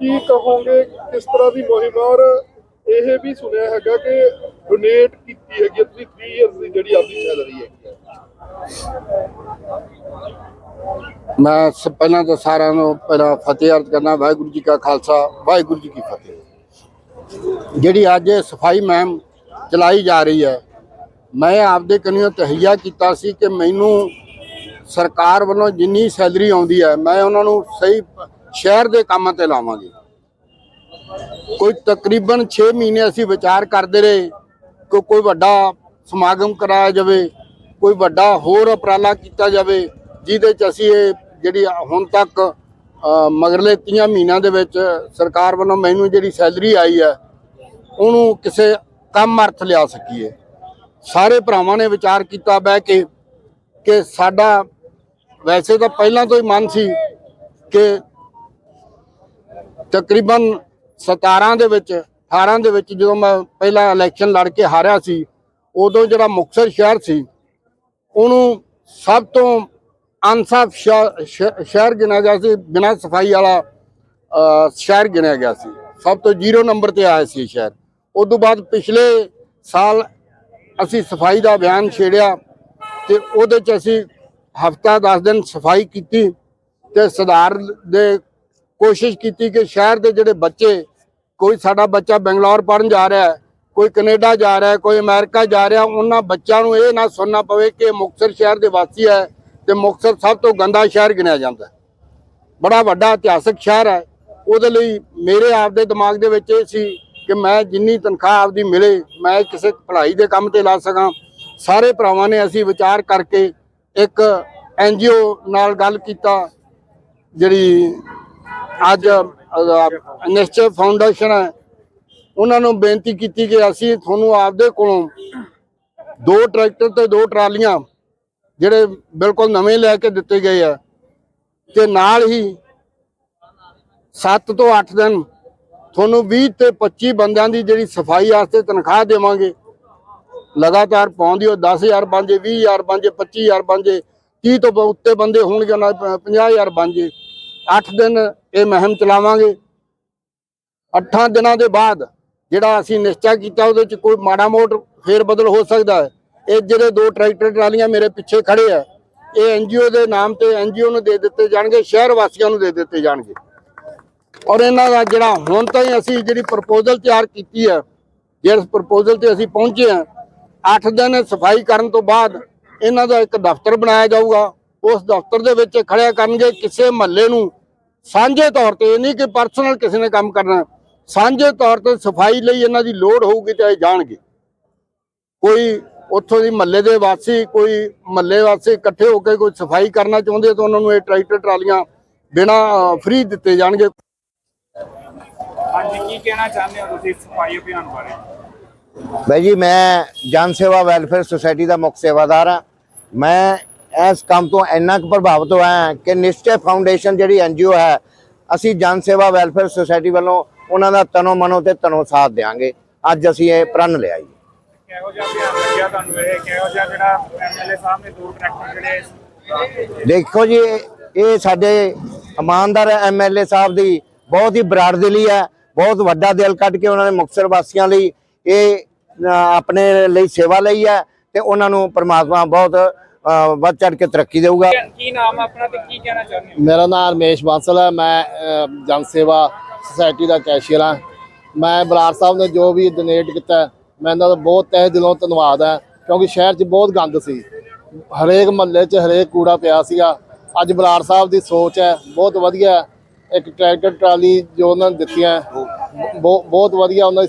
ਕੀ ਕਹੋਗੇ, ਕਿਸ ਤਰ੍ਹਾਂ ਦੀ ਮੁਹਿੰਮ ਔਰ ਇਹ ਵੀ ਸੁਣਿਆ ਹੈਗਾ ਕਿ ਡੋਨੇਟ ਕੀਤੀ ਹੈਗੀ ਹੈ, ਤੁਸੀਂ 3 ਇਅਰਸ ਦੀ ਜਿਹੜੀ ਆਪਦੀ ਸੈਲਰੀ ਹੈਗੀ ਮੈਂ ਸ- ਪਹਿਲਾਂ ਤਾਂ ਸਾਰਿਆਂ ਨੂੰ ਪਹਿਲਾਂ ਫਤਿਹ ਅਰਜ਼ ਕਰਨਾ ਵਾਹਿਗੁਰੂ ਜੀ ਕਾ ਖਾਲਸਾ, ਵਾਹਿਗੁਰੂ ਜੀ ਕੀ ਫਤਿਹ। ਜਿਹੜੀ ਅੱਜ ਸਫ਼ਾਈ ਮੁਹਿੰਮ ਚਲਾਈ ਜਾ ਰਹੀ ਹੈ, ਮੈਂ ਆਪਦੇ ਕਨੀਓ ਤਹਈਆ ਕੀਤਾ ਸੀ ਕਿ ਮੈਨੂੰ ਸਰਕਾਰ ਵੱਲੋਂ ਜਿੰਨੀ ਸੈਲਰੀ ਆਉਂਦੀ ਹੈ, ਮੈਂ ਉਹਨਾਂ ਨੂੰ ਸਹੀ ਸ਼ਹਿਰ ਦੇ ਕੰਮਾਂ ਤੇ ਲਾਵਾਂਗੇ। ਕੋਈ ਤਕਰੀਬਨ 6 ਮਹੀਨੇ ਅਸੀਂ ਵਿਚਾਰ ਕਰਦੇ ਰਹੇ ਕਿ ਕੋਈ ਵੱਡਾ ਸਮਾਗਮ ਕਰਾਇਆ ਜਾਵੇ, ਕੋਈ ਵੱਡਾ ਹੋਰ ਉਪਰਾਲਾ ਕੀਤਾ ਜਾਵੇ, ਜਿਹਦੇ ਚ ਅਸੀਂ ਇਹ ਜਿਹੜੀ ਹੁਣ ਤੱਕ ਮਗਰਲੇ 30 ਮਹੀਨਿਆਂ ਦੇ ਵਿੱਚ ਸਰਕਾਰ ਵੱਲੋਂ ਮੈਨੂੰ ਜਿਹੜੀ ਸੈਲਰੀ ਆਈ ਹੈ, ਉਹਨੂੰ ਕਿਸੇ ਕੰਮ ਅਰਥ ਲਿਆ ਸਕੀਏ। ਸਾਰੇ ਭਰਾਵਾਂ ਨੇ ਵਿਚਾਰ ਕੀਤਾ ਬਹਿ ਕੇ ਕਿ ਸਾਡਾ, ਵੈਸੇ ਤਾਂ ਪਹਿਲਾਂ ਤੋਂ ਹੀ ਮਨ ਸੀ ਕਿ ਤਕਰੀਬਨ 17 ਦੇ ਵਿੱਚ 18 ਦੇ ਵਿੱਚ ਜਦੋਂ ਮੈਂ ਪਹਿਲਾ ਇਲੈਕਸ਼ਨ ਲੜ ਕੇ ਹਾਰਿਆ ਸੀ, ਉਦੋਂ ਜਿਹੜਾ ਮੁਕਤਸਰ ਸ਼ਹਿਰ ਸੀ, ਉਹਨੂੰ ਸਭ ਤੋਂ ਅਨਸਾਫ ਸ਼ਹਿ- ਸ਼ਹਿ- ਸ਼ਹਿਰ ਗਿਣਿਆ ਗਿਆ ਸੀ, ਬਿਨਾਂ ਸਫ਼ਾਈ ਵਾਲਾ ਸ਼ਹਿਰ ਗਿਣਿਆ ਗਿਆ ਸੀ। ਸਭ ਤੋਂ ਜ਼ੀਰੋ ਨੰਬਰ ਤੇ ਆਇਆ ਸੀ ਸ਼ਹਿਰ। ਉਸ ਤੋਂ ਬਾਅਦ ਪਿਛਲੇ ਸਾਲ ਅਸੀਂ ਸਫ਼ਾਈ ਦਾ ਅਭਿਆਨ ਛੇੜਿਆ ਤੇ ਉਹਦੇ ਚ ਅਸੀਂ ਹਫਤਾ 10 ਦਿਨ ਸਫ਼ਾਈ ਕੀਤੀ ਤੇ ਸੁਧਾਰ ਦੇ ਕੋਸ਼ਿਸ਼ ਕੀਤੀ ਕਿ ਸ਼ਹਿਰ ਦੇ ਜਿਹੜੇ ਬੱਚੇ, ਕੋਈ ਸਾਡਾ ਬੱਚਾ ਬੰਗਲੌਰ ਪੜਨ ਜਾ ਰਿਹਾ ਹੈ, ਕੋਈ ਕੈਨੇਡਾ ਜਾ ਰਿਹਾ ਹੈ, ਕੋਈ ਅਮਰੀਕਾ ਜਾ ਰਿਹਾ, ਉਹਨਾਂ ਬੱਚਿਆਂ ਨੂੰ ਇਹ ਨਾ ਸੁਣਨਾ ਪਵੇ ਕਿ ਮੁਕਤਸਰ ਸ਼ਹਿਰ ਦੇ ਵਾਸੀ ਹੈ ਤੇ ਮੁਕਤਸਰ ਸਭ ਤੋਂ ਗੰਦਾ ਸ਼ਹਿਰ ਗਿਣਿਆ ਜਾਂਦਾ ਬੜਾ ਵੱਡਾ ਇਤਿਹਾਸਕ ਸ਼ਹਿਰ ਹੈ। ਉਹਦੇ ਲਈ ਮੇਰੇ ਆਪ ਦੇ ਦਿਮਾਗ ਦੇ ਵਿੱਚ ਇਹ ਸੀ ਕਿ ਮੈਂ ਜਿੰਨੀ ਤਨਖਾਹ ਆਪਦੀ ਮਿਲੇ, ਮੈਂ ਕਿਸੇ ਪੜ੍ਹਾਈ ਦੇ ਕੰਮ ਤੇ ਲਾ ਸਕਾਂ। ਸਾਰੇ ਭਰਾਵਾਂ ਨੇ ਅਸੀਂ ਵਿਚਾਰ ਕਰਕੇ ਇੱਕ ਐਨਜੀਓ ਨਾਲ ਗੱਲ ਕੀਤਾ, ਜਿਹੜੀ ਅੱਜ ਅਹ, ਨਿਸ਼ਚੈ ਫਾਊਂਡੇਸ਼ਨ ਹੈ। ਉਹਨਾਂ ਨੂੰ ਬੇਨਤੀ ਕੀਤੀ ਕਿ ਅਸੀਂ ਤੁਹਾਨੂੰ ਆਪਦੇ ਕੋਲੋਂ ਦੋ ਟਰੈਕਟਰ ਤੇ ਦੋ ਟਰਾਲੀਆਂ ਜਿਹੜੇ ਬਿਲਕੁਲ ਨਵੇਂ ਲੈ ਕੇ ਦਿੱਤੇ ਗਏ ਆ ਤੇ ਨਾਲ ਹੀ 7 ਤੋਂ 8 ਦਿਨ ਤੁਹਾਨੂੰ 20 ਤੇ 25 ਬੰਦਿਆਂ ਦੀ ਜਿਹੜੀ ਸਫ਼ਾਈ ਵਾਸਤੇ ਤਨਖਾਹ ਦੇਵਾਂਗੇ। ਲਗਾਤਾਰ ਪਾਉਂਦੀ ਉਹ 10000 ਬਣ ਜੇ 20000 ਬਣ ਜੇ 25000 ਬਣ ਜੇ 30 ਤੋਂ ਉੱਤੇ ਬੰਦੇ ਹੋਣਗੇ ਨਾਲ 50000 ਬਣ ਜੇ। 8 ਦਿਨ ਇਹ ਮਹਿਮ ਚਲਾਵਾਂਗੇ। 8 ਦਿਨਾਂ ਦੇ ਬਾਅਦ ਜਿਹੜਾ ਅਸੀਂ ਨਿਸ਼ਚਾ ਕੀਤਾ ਉਹਦੇ ਚ ਕੋਈ ਮਾੜਾ ਮੋਟ ਫੇਰ ਬਦਲ ਹੋ ਸਕਦਾ ਹੈ। ਇਹ ਜਿਹੜੇ ਦੋ ਟਰੈਕਟਰ ਟਰਾਲੀਆਂ ਮੇਰੇ ਪਿੱਛੇ ਖੜੇ ਆ, ਇਹ ਐਨਜੀਓ ਦੇ ਨਾਮ ਤੇ ਐਨਜੀਓ ਨੂੰ ਦੇ ਦਿੱਤੇ ਜਾਣਗੇ, ਸ਼ਹਿਰ ਵਾਸੀਆਂ ਨੂੰ ਦੇ ਦਿੱਤੇ ਜਾਣਗੇ। ਔਰ ਇਹਨਾਂ ਦਾ ਜਿਹੜਾ ਹੁਣ ਤਾਈਂ ਅਸੀਂ ਜਿਹੜੀ ਪ੍ਰਪੋਜ਼ਲ ਤਿਆਰ ਕੀਤੀ ਹੈ ਜਿਸ ਪ੍ਰਪੋਜ਼ਲ ਤੇ ਅਸੀਂ ਪਹੁੰਚੇ ਹਾਂ 8 ਦਿਨ ਸਫ਼ਾਈ ਕਰਨ ਤੋਂ ਬਾਅਦ ਇਹਨਾਂ ਦਾ ਇੱਕ ਦਫ਼ਤਰ ਬਣਾਇਆ ਜਾਊਗਾ। ਉਸ ਦਫ਼ਤਰ ਦੇ ਵਿੱਚ ਖੜਿਆ ਕਰਨਗੇ ਕਿਸੇ ਮਹੱਲੇ ਨੂੰ ਸਾਂਝੇ ਤੌਰ ਤੇ ਇਹ ਨਹੀਂ ਕਿ ਪਰਸਨਲ ਕਿਸੇ ਨੇ ਕੰਮ ਕਰਨਾ। ਸਾਂਝੇ ਤੌਰ ਤੇ ਸਫ਼ਾਈ ਲਈ ਇਹਨਾਂ ਦੀ ਲੋੜ ਹੋਊਗੀ ਤੇ ਇਹ ਜਾਣਗੇ। ਕੋਈ ਉੱਥੋਂ ਦੀ ਮਹੱਲੇ ਦੇ ਵਾਸੀ ਕੋਈ ਮਹੱਲੇ ਵਾਸੀ ਇਕੱਠੇ ਹੋ ਕੇ ਕੋਈ ਸਫ਼ਾਈ ਕਰਨਾ ਚਾਹੁੰਦੇ ਤਾਂ ਉਹਨਾਂ ਨੂੰ ਇਹ ਟਰੈਕਟਰ ਟਰਾਲੀਆਂ ਬਿਨਾ ਫ੍ਰੀ ਦਿੱਤੇ ਜਾਣਗੇ। ਹਾਂਜੀ ਕੀ ਕਹਿਣਾ ਚਾਹੁੰਦੇ ਹੋ ਤੁਸੀਂ ਸਫ਼ਾਈ ਅਭਿਆਨ ਬਾਰੇ? ਭਾਈ ਜੀ ਮੈਂ ਜਨ ਸੇਵਾ ਵੈਲਫੇਅਰ ਸੁਸਾਇਟੀ ਦਾ ਮੁੱਖ ਸੇਵਾਦਾਰ ਹਾਂ। ਮੈਂ ਇਸ ਕੰਮ ਤੋਂ ਇੰਨਾ ਕੁ ਪ੍ਰਭਾਵਿਤ ਹੋਇਆ ਹਾਂ ਕਿ ਨਿਸ਼ਚੈ ਫਾਊਂਡੇਸ਼ਨ ਜਿਹੜੀ ਐਨਜੀਓ ਹੈ ਅਸੀਂ ਜਨ ਸੇਵਾ ਵੈਲਫੇਅਰ ਸੁਸਾਇਟੀ ਵੱਲੋਂ ਉਹਨਾਂ ਦਾ ਤਨੋ ਮਨੋ ਤੇ ਤਨੋ ਸਾਥ ਦੇਵਾਂਗੇ ਅੱਜ ਅਸੀਂ ਇਹ ਪ੍ਰਣ ਲਿਆ ਜੀ ਕਿਹੋ ਜਿਹਾ ਅਭਿਆਨ ਲੱਗਿਆ ਤੁਹਾਨੂੰ ਇਹ? ਕਿਹੋ ਜਿਹਾ ਜਿਹੜਾ ਐਮਐਲਏ ਸਾਹਿਬ ਨੇ ਦੋ ਟਰੈਕਟਰ ਜਿਹੜੇ ਦੇਖੋ ਜੀ ਇਹ ਸਾਡੇ ਇਮਾਨਦਾਰ ਐਮਐਲਏ ਸਾਹਿਬ ਦੀ ਬਹੁਤ ਹੀ ਬਰਾਦਰੀ ਹੈ। ਬਹੁਤ ਵੱਡਾ ਦਿਲ ਕੱਢ ਕੇ ਉਹਨਾਂ ਨੇ ਮੁਕਤਸਰ ਵਾਸੀਆਂ ਲਈ ਇਹ ਆਪਣੇ ਲਈ ਸੇਵਾ ਲਈ ਹੈ ਤੇ ਉਹਨਾਂ ਨੂੰ ਪ੍ਰਮਾਤਮਾ ਬਹੁਤ ਵੱਧ ਚੜ ਕੇ ਤਰੱਕੀ ਦੇਊਗਾ। ਕੀ ਨਾਮ ਆਪਣਾ ਤੇ ਕੀ ਕਹਿਣਾ ਚਾਹੁੰਦੇ ਹੋ? ਮੇਰਾ ਨਾਮ ਰਮੇਸ਼ ਬਾਂਸਲ ਹੈ। ਮੈਂ ਜਨ ਸੇਵਾ ਸੁਸਾਇਟੀ ਦਾ ਕੈਸ਼ੀਅਰ ਹਾਂ। ਮੈਂ ਬਰਾੜ ਸਾਹਿਬ ਨੇ ਜੋ ਵੀ ਡੋਨੇਟ ਕੀਤਾ ਮੈਂ ਇਹਨਾਂ ਦਾ ਬਹੁਤ ਤਹਿ ਦਿਲੋਂ ਧੰਨਵਾਦ ਹੈ ਕਿਉਂਕਿ ਸ਼ਹਿਰ 'ਚ ਬਹੁਤ ਗੰਦ ਸੀ। ਹਰੇਕ ਮਹੱਲੇ 'ਚ ਹਰੇਕ ਕੂੜਾ ਪਿਆ ਸੀਗਾ। ਅੱਜ ਬਰਾੜ ਸਾਹਿਬ ਦੀ ਸੋਚ ਹੈ ਬਹੁਤ ਵਧੀਆ। ਇੱਕ ਟਰੈਕਟਰ ਟਰਾਲੀ ਜੋ ਉਹਨਾਂ ਨੇ ਦਿੱਤੀਆਂ ਬਹੁਤ ਬਹੁਤ ਵਧੀਆ ਉਹਨਾਂ